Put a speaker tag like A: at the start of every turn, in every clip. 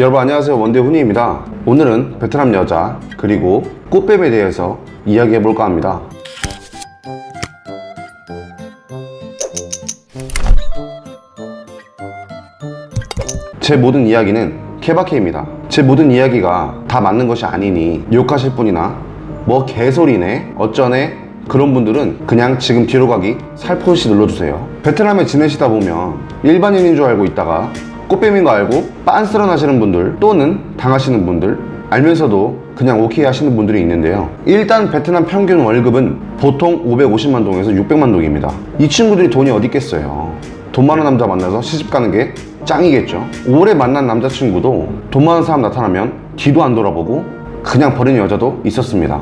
A: 여러분 안녕하세요. 원대훈이입니다. 오늘은 베트남 여자 그리고 꽃뱀에 대해서 이야기해 볼까 합니다. 제 모든 이야기는 케바케입니다. 제 모든 이야기가 다 맞는 것이 아니니 욕하실 분이나 뭐 개소리네 어쩌네 그런 분들은 그냥 지금 뒤로 가기 살포시 눌러주세요. 베트남에 지내시다 보면 일반인인 줄 알고 있다가 꽃뱀인 거 알고 빤스런 하시는 분들 또는 당하시는 분들 알면서도 그냥 오케이 하시는 분들이 있는데요. 일단 베트남 평균 월급은 보통 550만 동에서 600만 동입니다. 이 친구들이 돈이 어디 있겠어요? 돈 많은 남자 만나서 시집 가는 게 짱이겠죠? 오래 만난 남자친구도 돈 많은 사람 나타나면 뒤도 안 돌아보고 그냥 버리는 여자도 있었습니다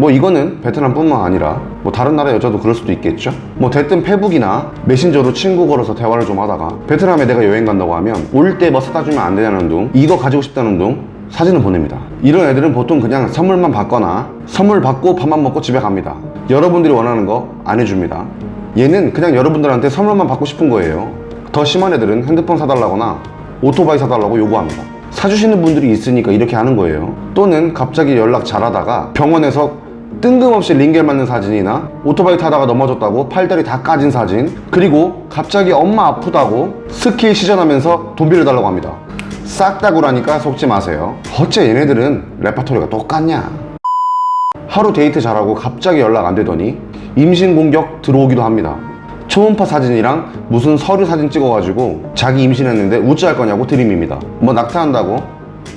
A: 뭐 이거는 베트남뿐만 아니라 뭐 다른 나라 여자도 그럴 수도 있겠죠? 뭐 대뜸 페북이나 메신저로 친구 걸어서 대화를 좀 하다가 베트남에 내가 여행 간다고 하면 올 때 뭐 사다 주면 안 되냐는 둥 이거 가지고 싶다는 둥 사진을 보냅니다. 이런 애들은 보통 그냥 선물만 받거나 선물 받고 밥만 먹고 집에 갑니다. 여러분들이 원하는 거 안 해줍니다. 얘는 그냥 여러분들한테 선물만 받고 싶은 거예요. 더 심한 애들은 핸드폰 사달라거나 오토바이 사달라고 요구합니다. 사주시는 분들이 있으니까 이렇게 하는 거예요. 또는 갑자기 연락 잘하다가 병원에서 뜬금없이 링겔 맞는 사진이나 오토바이 타다가 넘어졌다고 팔다리 다 까진 사진 그리고 갑자기 엄마 아프다고 스킬 시전하면서 돈 빌려달라고 합니다. 싹 다 구라니까 속지 마세요. 어째 얘네들은 레파토리가 똑같냐? 하루 데이트 잘하고 갑자기 연락 안 되더니 임신 공격 들어오기도 합니다. 초음파 사진이랑 무슨 서류 사진 찍어가지고 자기 임신했는데 우찌할 거냐고 드림입니다. 뭐 낙태한다고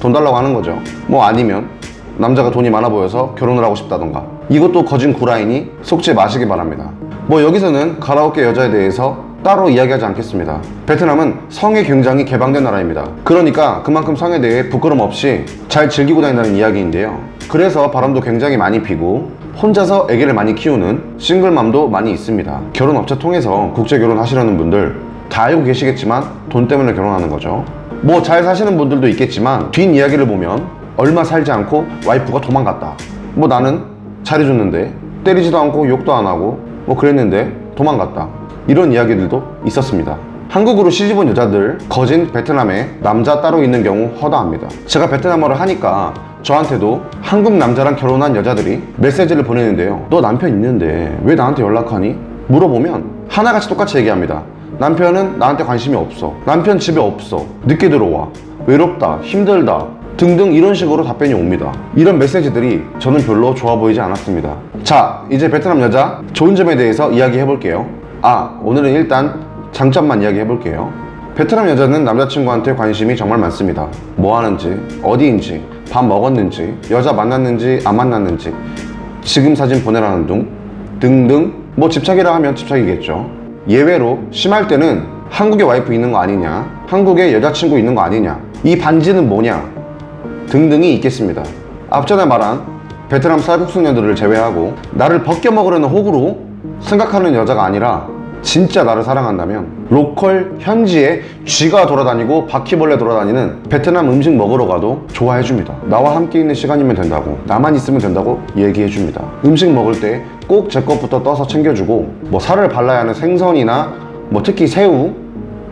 A: 돈 달라고 하는 거죠. 뭐 아니면 남자가 돈이 많아 보여서 결혼을 하고 싶다던가. 이것도 거진 구라이니 속지 마시기 바랍니다. 뭐 여기서는 가라오케 여자에 대해서 따로 이야기하지 않겠습니다. 베트남은 성에 굉장히 개방된 나라입니다. 그러니까 그만큼 성에 대해 부끄럼 없이 잘 즐기고 다닌다는 이야기인데요. 그래서 바람도 굉장히 많이 피고 혼자서 아기를 많이 키우는 싱글맘도 많이 있습니다. 결혼업체 통해서 국제 결혼 하시려는 분들 다 알고 계시겠지만 돈 때문에 결혼하는 거죠. 뭐 잘 사시는 분들도 있겠지만 뒷이야기를 보면 얼마 살지 않고 와이프가 도망갔다. 뭐 나는 잘해줬는데 때리지도 않고 욕도 안 하고 뭐 그랬는데 도망갔다. 이런 이야기들도 있었습니다. 한국으로 시집 온 여자들 거진 베트남에 남자 따로 있는 경우 허다합니다. 제가 베트남어를 하니까 저한테도 한국 남자랑 결혼한 여자들이 메시지를 보내는데요 너 남편 있는데 왜 나한테 연락하니? 물어보면 하나같이 똑같이 얘기합니다 남편은 나한테 관심이 없어. 남편 집에 없어. 늦게 들어와. 외롭다. 힘들다 등등 이런 식으로 답변이 옵니다. 이런 메시지들이 저는 별로 좋아 보이지 않았습니다. 자 이제 베트남 여자 좋은 점에 대해서 이야기해 볼게요. 아 오늘은 일단 장점만 이야기해 볼게요. 베트남 여자는 남자친구한테 관심이 정말 많습니다. 뭐 하는지 어디인지 밥 먹었는지 여자 만났는지 안 만났는지 지금 사진 보내라는 둥 등등. 뭐 집착이라 하면 집착이겠죠. 예외로 심할 때는 한국에 와이프 있는 거 아니냐 한국에 여자친구 있는 거 아니냐 이 반지는 뭐냐 등등이 있겠습니다. 앞전에 말한 베트남 쌀국수녀들을 제외하고 나를 벗겨 먹으려는 호구로 생각하는 여자가 아니라 진짜 나를 사랑한다면 로컬 현지에 쥐가 돌아다니고 바퀴벌레 돌아다니는 베트남 음식 먹으러 가도 좋아해줍니다. 나와 함께 있는 시간이면 된다고 나만 있으면 된다고 얘기해줍니다. 음식 먹을 때 꼭 제 것부터 떠서 챙겨주고 뭐 살을 발라야 하는 생선이나 뭐 특히 새우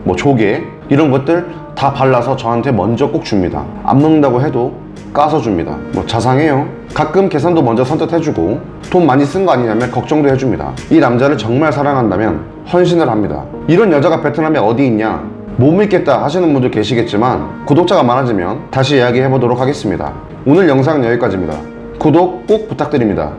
A: 뭐 조개 이런 것들 다 발라서 저한테 먼저 꼭 줍니다. 안 먹는다고 해도 까서 줍니다. 뭐 자상해요. 가끔 계산도 먼저 선뜻해주고 돈 많이 쓴 거 아니냐면 걱정도 해줍니다. 이 남자를 정말 사랑한다면 헌신을 합니다. 이런 여자가 베트남에 어디 있냐? 못 믿겠다 하시는 분들 계시겠지만 구독자가 많아지면 다시 이야기해 보도록 하겠습니다. 오늘 영상은 여기까지입니다. 구독 꼭 부탁드립니다.